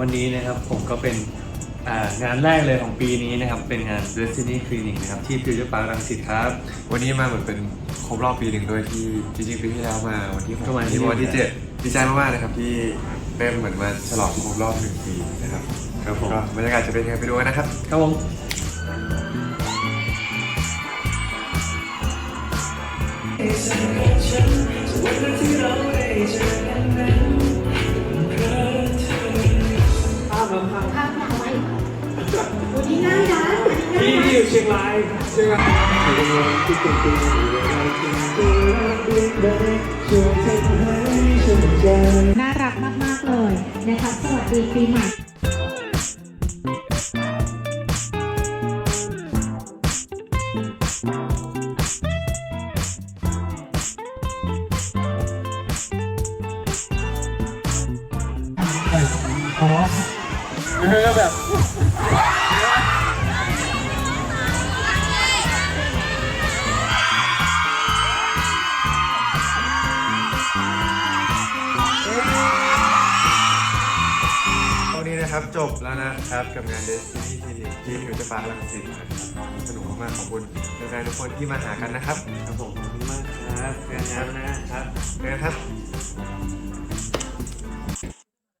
วันนี้นะครับผมก็เป็นอ่างานแรกเลยของปีนี้นะครับ เป็นงาน Destiny Clinic นะครับ ที่ฟิวเจอร์พาร์ครังสิตครับ วันนี้มาเหมือนเป็นครบรอบปีหนึ่งด้วยที่จริงๆปีที่แล้วมาวันที่หกก็มาที่ที่วันที่นี่เจ็ดดีใจมากๆนะครับที่เป็นเหมือนมาฉลองครบรอบหนึ่งปีนะครับครับผมก็บรรยากาศจะเป็นยังไงไปดูกันนะครับครับผมภาพ เชียงรายเชียงรายน่ารักมาก ๆ เลยนะคะสวัสดีปีใหม่แบบตอนนี้ นะครับ จบแล้วนะครับกับงาน Destiny Clinic ที่ฟิวเจอร์พาร์ครังสิตนะครับก็สนุกมากๆขอบคุณแฟนๆทุกคนที่มาหากันนะครับครับผมขอบคุณมากครับงานงานนะครับเจอกันครับ